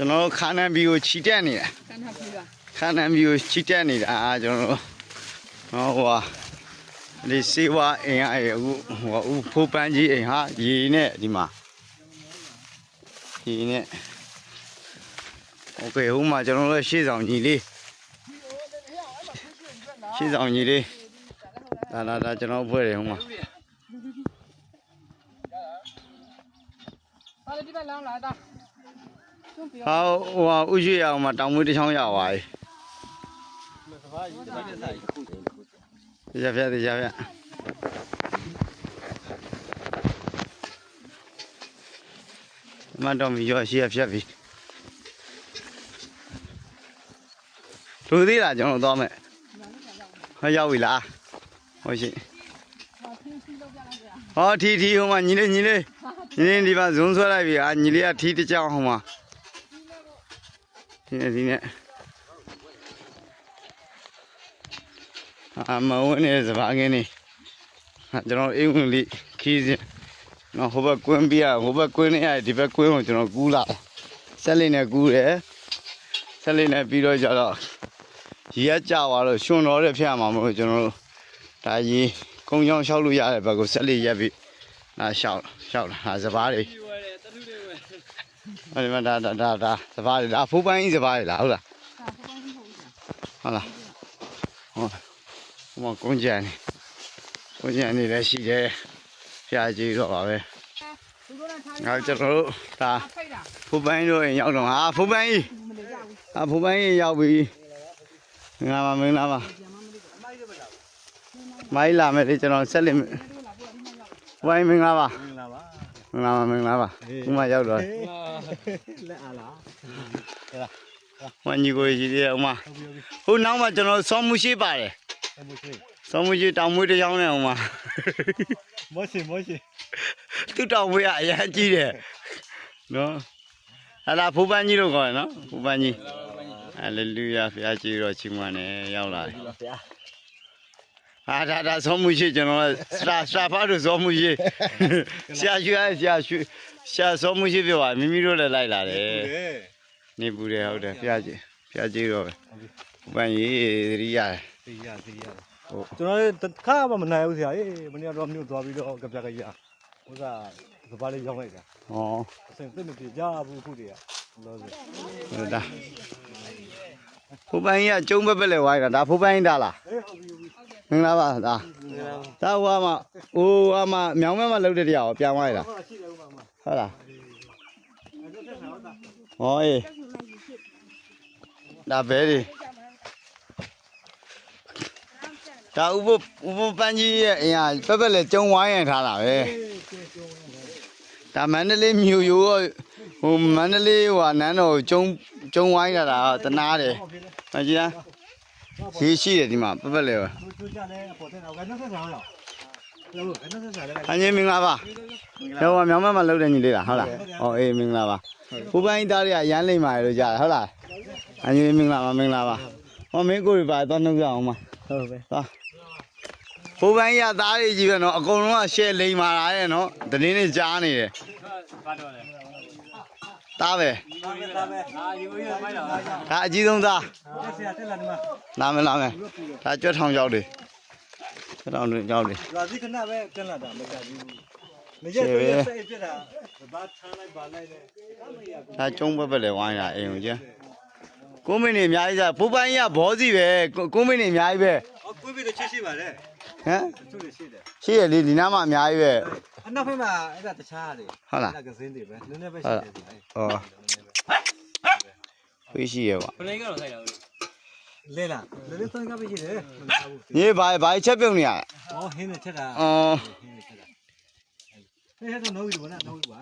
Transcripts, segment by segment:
ကျွန်တော်တို့ခါနန်ဘီကိုခြိတက်နေတာ ကန်ထပ်ပြီးပါ ခါနန်ဘီကိုခြိတက်နေတာကျွန်တော်တို့ဟောဟိုဟာဒီစေဝါအိမ်အားအခုဟိုဟာဦးဖိုးပန်းကြီးအိမ်ဟာရေနဲ့ဒီမှာရေနဲ့โอเคဟိုမှာကျွန်တော်တို့ရှေ့ဆောင်ကြီးလေးရှေ့ဆောင်ကြီးလေးဒါဒါဒါကျွန်တော်ဖွဲ့တယ်ဟိုမှာ ပါလေဒီဘက်လမ်းလာတာကျွန်းပြော ဟာဟိုဟာဥရှိရအောင်မှာတောင်မွေးတစ်ချောင်းရသွားပြီရပြရပြမတ်တော်မီရောရှိရဖြတ်ပြီလူသေးလားကျွန်တော်သွားမယ်ဟောရောက်ပြီလားဟုတ်ရှိဟာသင်းစီလောက်ကြလိုက်ကြဟောထီထီဟိုမှာညီလေးညီလေးညီလေးဒီမှာဇုံဆွဲလိုက်ပြီအာညီလေးကထီတစ်ကြောင်ဟိုမှာ ဒီနဲ့ဒီနဲ့အာမဝင်နေစပါးကင်းနေဟာကျွန်တော်အိမ်ဝင်လေးခီးစင်နော်ဟိုဘက်ကွင်းပြရဟိုဘက်ကွင်းနေရဒီဘက်ကွင်းကိုကျွန်တော်ကူးလာဆက်လေးနဲ့ကူးတယ်ဆက်လေးနဲ့ပြီးတော့ကြတော့ရေကကြသွားတော့ရှင်တော်တဲ့ဖျက်မှာမဟုတ်ကျွန်တော်တို့ဒါရေကုန်းချောင်းလျှောက်လို့ရတဲ့ဘက်ကိုဆက်လေးရက်ပြီးဒါလျှောက်လျှောက်လာဒါစပါးတွေ အဲ့ဒီမှာဒါဒါဒါဒါစပါးတွေဒါဖိုးပိုင်းကြီးစပါးတွေလားဟုတ်လားဟာပပန်းကြီးဟုတ်ပြီဟုတ်လားဟောဟိုမှာကုန်းကြံနေကုန်းကြံနေလည်းရှိတယ်ဖျားကြီးတော့ပါပဲသူတို့ကထားငါကျွန်တော်တို့ဒါဖိတ်တာဖိုးပိုင်းတို့အိမ်ရောက်တော့ဟာဖိုးပိုင်းကြီးမလေးရဘူးဟာဖိုးပိုင်းကြီးရောက်ပြီငါမမင်းလားပါပြန်မမလေးကအမိုက်ရပါလားမိုင်းလာမယ်လေကျွန်တော်ဆက်လက်မယ်ဒီလိုလာပို့တာဒီမှာရောက်ဖိုးပိုင်းမင်္ဂလာပါ မင်္ဂလာပါမင်္ဂလာပါမင်္ဂလာပါခုမှရောက်တော့လက်အားလားဟိုညီကိုကြီးရဲ့ဥမဟုတ်ပြီဟုတ်ပြီဟိုနောက်မှကျွန်တော်စောမှုရှိပါတယ်အမှုရှိစောမှုရှိတောင်မွေးတစ်ချောင်းနဲ့ဥမမောရှိမောရှိသူ့တောင်မွေးကအရန်ကြီးတယ်နော်ဟာလာဖိုးပန်းကြီးတို့ခေါ်ရနော်ဖိုးပန်းကြီးဟာလေလုယာဖျားကြီးတော့ချီးမွမ်းတယ်ရောက်လာတယ်ပါဗျာ ဟာဒါဒါစောမှုရှိကျွန်တော်စတာစတာဖားတို့စောမှုရှိဆရာရွှေဆရာရွှေဆရာစောမှုရှိပြောပါမိမိတို့လည်းလိုက်လာတယ်ဟုတ်တယ်နေပူတယ်ဟုတ်တယ်ဖျားကြီးဖျားကြီးတော့ပဲဖိုးပန်းကြီးသတိရတယ်သိရသိရဟုတ်ကျွန်တော်လည်းတစ်ခါမှမနိုင်ဘူးဆရာအေးမနေ့ကတော့မြို့သွားပြီးတော့ကြပြကြရဥစားစပါးလေးရောက်လိုက်တာဟောအစင်သိမပြေကြဘူးအခုတည်းကလို့ဆိုဟုတ်ဒါဖိုးပန်းကြီးကကျုံးပက်ပက်လဲဝိုင်းတာဒါဖိုးပန်းကြီးဒါလားအေးဟုတ်ပြီဟုတ်ပြီ မင်္ဂလာပါဒါဒါဟိုကမှဟိုကမှမြောင်မဲမှာလှုပ်တဲ့တရားကိုပြန်သွားရလားဟုတ်ရှိတယ်ဥမာမှာဟုတ်လားအဲ့ဒါဆက်ဆောင်တာဟောအေးဒါဘဲဒီဒါဥပဥပပန်းကြီးရဲ့အင်ဟာပက်ပက်လဲကျုံဝိုင်းရင်ထားတာပဲဒါမန္တလေးမြို့ရိုးကဟိုမန္တလေးဟိုနန်းတော်ကျုံကျုံဝိုင်းတာဒါတနာတယ်မကြည့်လား ရှိရှိတယ်ဒီမှာပက်ပက်လဲပဲသူသူကြတယ်ပေါ်တဲ့တော့ကတော့ဆက်ဆောင်ရအောင်လို့အဲ့ဒါဆက်ဆောင်လည်းအငင်းမင်္ဂလာပါတော့မြောင်မဲမှာလှုပ်တဲ့ညီလေးလားဟုတ်လားဟောအေးမင်္ဂလာပါဘိုးပိုင်းသားတွေကရမ်းလိမ့်ပါလေလို့ကြားတယ်ဟုတ်လားအငင်းမင်္ဂလာပါမင်္ဂလာပါဟောမင်းကိုယ်ပါတော့နှုတ်ကြအောင်မဟုတ်ပဲသွားဘိုးပိုင်းရသားတွေကြီးပဲနော်အကုန်လုံးကရှယ်လိမ်မာလာရဲ့နော်တတင်းနေကြားနေတယ်ဘာတော့လဲ သားပဲဒါပဲဒါပဲအာယူရမိုက်တော့ဒါအကြီးဆုံးသားဆရာတက်လာဒီမှာလာမယ်လာမယ်ဒါကြွက်ထောင်ကြောက်တွေကြွက်ထောင်တွေကြောက်တွေလာစီခဏပဲတက်လာတာမကြဘူးမကြဘူးစိတ်ပြတာဘာချမ်းလိုက်ပါလိုက်လေဒါကျုံးပက်ပက်လဲဝိုင်းတာအိမ်ကိုကျကိုမင်းနေအများကြီးစားဘိုးပိုင်းရဘောစီပဲကိုမင်းနေအများကြီးပဲအော်ကိုပြီးတော့ချစ်ရှိပါတယ်ဟမ်သူတွေရှိတယ်ရှိရလေဒီနားမှာအများကြီးပဲအ နောက်ဘက်မှာအဲ့ဒါတခြားတယ်ဟုတ်လားကစင်းတွေပဲနည်းနည်းပဲရှိတယ်ဒီဩခွေးရှိရပါလဲလားလဲလဲသုံးကပဲရှိတယ်ညီဘာဘာချက်ပြုတ်နေရလဲဟောဟင်းနဲ့ချက်တာအော်ဟင်းနဲ့ချက်တာဟဲ့ဟဲ့တော့နိုးပြီဘောနော်နိုးပြီပါ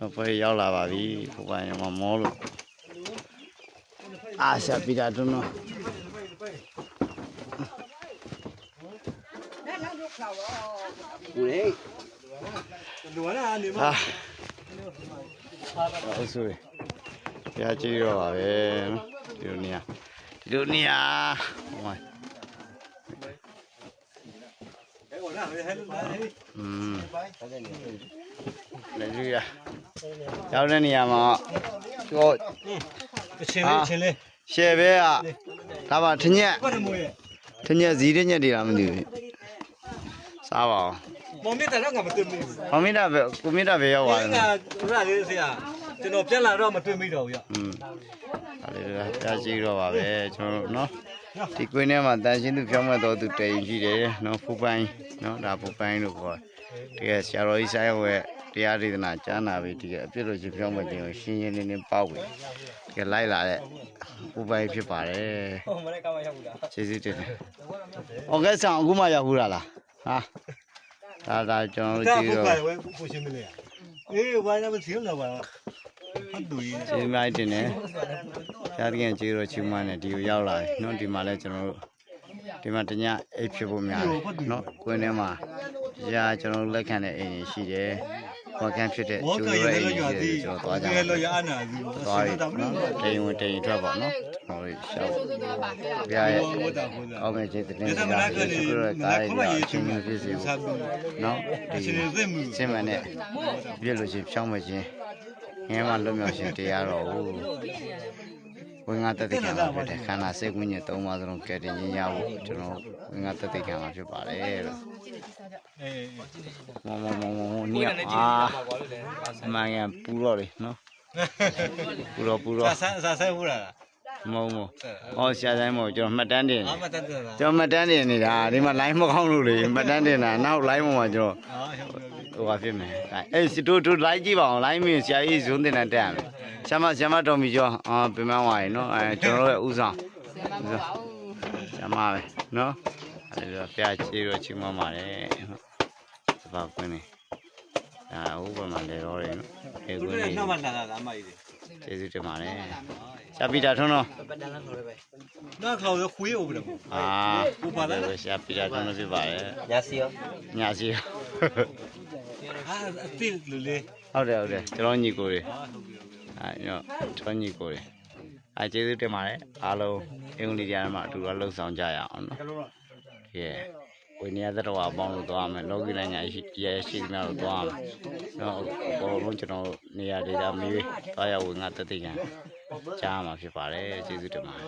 တော့ပဲရောက်လာပါပြီဘုရားရမမောလို့အာရှာပိတာတွန်းတော့ နဲ့လမ်းတို့ခေါ်တော့ လူဝါနာနေမဟာဟုတ်ဆိုရကြည့်တော့ပါပဲနော်ဒီလိုနေရဒီလိုနေရဟိုမှာဟဲ့ဘောနာဟဲ့ဟဲ့อืมဘိုင်းလေလူရရောက်တဲ့နေရာမှာကျော်အချင်းလေးအချင်းလေးရှယ်ဘဲကဒါပါထညက်ဘာလို့မွေးထညက်ဇီးထညက်တွေလားမသိဘူးစားပါအောင် မောင်မြတ်တော့ငါမတွေ့မိဘူး။ဟောမိတာပဲကိုမိတာပဲရောက်သွားတယ်ငါဥရလေးဆရာကျွန်တော်ပြန်လာတော့မတွေ့မိတော့ဘူးရ။อืมဟာလေတာရှိတော့ပါပဲကျွန်တော်တို့နော်ဒီကွင်းထဲမှာတန်ရှင်းသူဖြောင်းမဲ့တော်သူတိန်ရှိတယ်နော်ဖူပိုင်းနော်ဒါဖူပိုင်းလို့ခေါ်တယ်။တကယ်ဆရာတော်ကြီးဆိုင်ဝဲတရားဒေသနာကြားနာပြီးတကယ်အပြစ်လို့ချင်းဖြောင်းမဲ့ခြင်းကိုရှင်းရှင်းလင်းလင်းပေါက်ပြီ။တကယ်လိုက်လာတဲ့ဖူပိုင်းဖြစ်ပါတယ်ဟိုမနေ့ကမှရောက်ဘူးလား။ကျေးဇူးတင်တယ်။ဩကဲဆောင်အခုမှရောက်ဘူးလားလား။ဟာ ဒါဒါကျွန်တော်တို့ဒါကြည့်ဘုတော့ရားဝဲကိုရှင်းမလဲအေးဘာသာမသိဘူးလားဘာဟုတ်တူရင်ကျေးဇူးများတင်တယ်။ကြားတကယ်ကျေးဇူးတော်ချီးမွမ်းတယ်ဒီကိုရောက်လာတယ်နော်ဒီမှာလဲကျွန်တော်တို့ဒီမှာတညအိတ်ဖြစ်ဖို့များတယ်နော်ကိုင်းထဲမှာရာကျွန်တော်တို့လက်ခံတဲ့အိမ်ကြီးရှိတယ်။ ဘောကန့်ဖြစ်တဲ့ဘောကျိုးကလိုရအိမ်လို့ကြီးရရှိတသည်ယ်ကျွန်တော်သွားကြကဲမှာလို့ရအနာဘူးသွားပြီတော့နော်တိမ်ဝင်တိမ်ထွက်ပါနော်ကျွန်တော်တို့ရှောက်ပြရဲ့အောက်မဲ့ခြေတင်နေတာဒီလိုကကားရအချင်းချင်းဖြစ်စီဖို့နော်ဒီအချင်းသိမှုစင်မနဲ့ပြည့်လို့ချင်းဖြောင်းမချင်းငဲမလွတ်မြောက်ရှင်တရားတော်ကို ဝင်ငါတက်တဲ့ခံမှာဖြစ်တယ်ခန္ဓာစိတ်ဝိညာဉ်သုံးပါးစလုံးကဲတင်ရင်းရဖို့ကျွန်တော်ဝင်ငါတက်တဲ့ခံမှာဖြစ်ပါတယ်လို့အေးမောမောမောမောမောနီးအာအမှန်ကန်ပူတော့လေနော်ပူတော့ပူတော့စာစာစာဆိုင်ဟုတ်လားမဟုတ်မဟုတ်ဟောဆရာဆိုင်မဟုတ်ကျွန်တော်မှတ်တမ်းတင်အာမတတ်တယ်လားကျွန်တော်မှတ်တမ်းတင်နေတာဒီမှာ line မကောင်းလို့လေမှတ်တမ်းတင်တာနောက် line ပေါ်မှာကျွန်တော်အာ ဟုတ်ပြီဟိုပါဖြစ်မယ်အေးတို့တို့ line ကြည့်ပါအောင် line မြင်ဆရာကြီးဇွန်းတင်တဲ့တက်ရမယ်ဆရာမဆရာမတော်မီကျော်အာပြင်မဝါရီနော်အဲကျွန်တော်တို့ရဲ့ဥဆောင်ဥဆောင်ဆရာမပဲနော်အဲ့ဒါဖျားချီတော့ချီမပါတယ်နော်စပါကွင်းနေအာဟိုဘက်မှာလေတော့တယ်နော်အေးသူကွင်းတို့နေနောက်မှလာတာလားမိုက်တယ်ကျေးဇူးတင်ပါတယ်ဆရာပီတာထွန်းတော့နောက်ခေါ်ရခွေးဦးတယ်အာကိုပါလားဆရာပီတာထွန်းလို့ဖြစ်ပါတယ်ညာစီရောညာစီ အာအတိလူလေးဟုတ်တယ်ဟုတ်တယ်ကျွန်တော်ညီကိုတွေအာဟုတ်ပြီအဲညတော့ကျွန်တော်ညီကိုတွေအဲကျေးဇူးတင်ပါတယ်အားလုံးအင်္ဂလိပ်ကျမ်းမှာအတူတူလှုပ်ဆောင်ကြရအောင်နော်ကဲဝိနည်းသတ္တဝါအပေါင်းလို့သွားမယ်လောကီနိုင်ငံရှိရရှိသမျှလို့သွားမယ်နော်ဘောလုံးကျွန်တော်နေရာဒေတာမေးသွားရဝင်ငါတက်တဲ့ကံကြားမှာဖြစ်ပါတယ်ကျေးဇူးတင်ပါတယ်